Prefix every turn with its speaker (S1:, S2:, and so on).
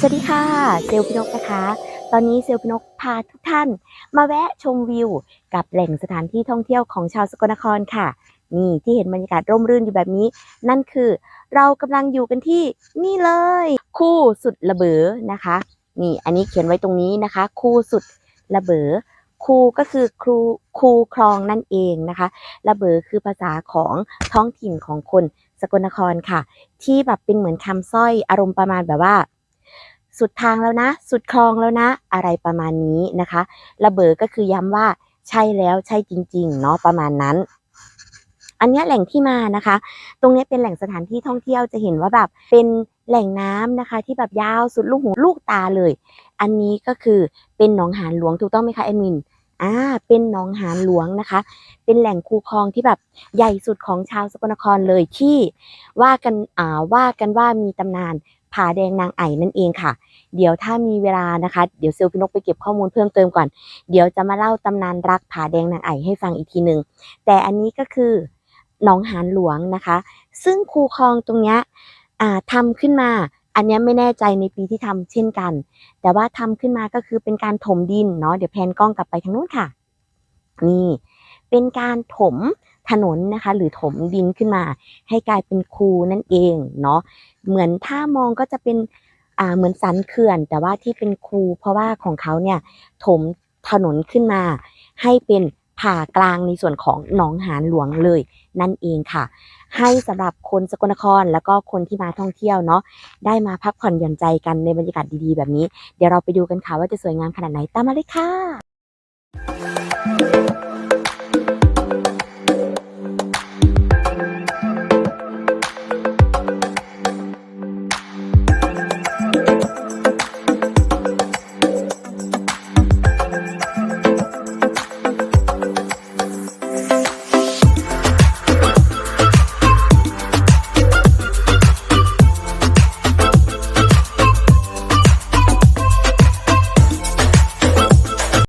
S1: สวัสดีค่ะ เซลพี่นกนะคะ ตอนนี้เซลพี่นกพาทุกท่าน มาแวะชมวิว กับแหล่งสถานที่ท่องเที่ยวของชาวสกลนครค่ะ นี่ที่เห็นบรรยากาศร่มรื่นอยู่แบบนี้ นั่นคือเรากำลังอยู่กันที่นี่เลย คู่สุดระเบือนะคะ นี่อันนี้เขียนไว้ตรงนี้นะคะ คู่สุดระเบือครูก็คือครูคูครองนั่นเองนะคะ ระเบือคือภาษาของท้องถิ่นของคนสกลนครค่ะ ที่แบบเป็นเหมือนคำสร้อยอารมณ์ประมาณแบบว่า สุดทางแล้วนะ สุดคลองแล้วนะ อะไรประมาณนี้นะคะ ระเบอก็คือย้ำว่าใช่แล้วใช่จริง ๆ เนาะประมาณนั้น อันนี้แหล่งที่มานะคะ ตรงนี้เป็นแหล่งสถานที่ท่องเที่ยวจะเห็นว่าแบบเป็นแหล่งน้ำนะคะ ที่แบบยาวสุดลูกหูลูกตาเลย อันนี้ก็คือเป็นหนองหานหลวงถูกต้องไหมคะแอดมินอ่าเป็นหนองหานหลวงนะคะ เป็นแหล่งคูคลองที่แบบใหญ่สุดของชาวสกลนครเลยที่ว่ากันอ่าว่ากันว่ามีตำนาน ผาแดงนางไอ่นั่นเองค่ะ เดี๋ยวถ้ามีเวลานะคะ เดี๋ยวเซลพี่นกไปเก็บข้อมูลเพิ่มเติมก่อน เดี๋ยวจะมาเล่าตำนานรักผาแดงนางไอ่ให้ฟังอีกทีหนึ่งแต่อันนี้ก็คือหนองหานหลวงนะคะ ซึ่งคูคลองตรงเนี้ยอ่าทำขึ้นมา อันนี้ไม่แน่ใจในปีที่ทำเช่นกัน แต่ว่าทำขึ้นมาก็คือเป็นการถมดินเนาะเดี๋ยวแพนกล้องกลับไปทางนู้นค่ะ นี่เป็นการถม ถนนนะคะ หรือถมดินขึ้นมา ให้กลายเป็นคูนั่นเองเนาะเหมือนถ้ามองก็จะเป็นอ่าเหมือนสันเขื่อน แต่ว่าที่เป็นคูเพราะว่าของเขาเนี่ยถมถนนขึ้นมา ให้เป็นผ่ากลางในส่วนของหนองหานหลวงเลย นั่นเองค่ะ ให้สำหรับคนสกลนครแล้วก็คนที่มาท่องเที่ยวเนาะได้มาพักผ่อนหย่อนใจกันในบรรยากาศดีๆ แบบนี้ เดี๋ยวเราไปดูกันค่ะว่าจะสวยงามขนาดไหนตามมาเลยค่ะ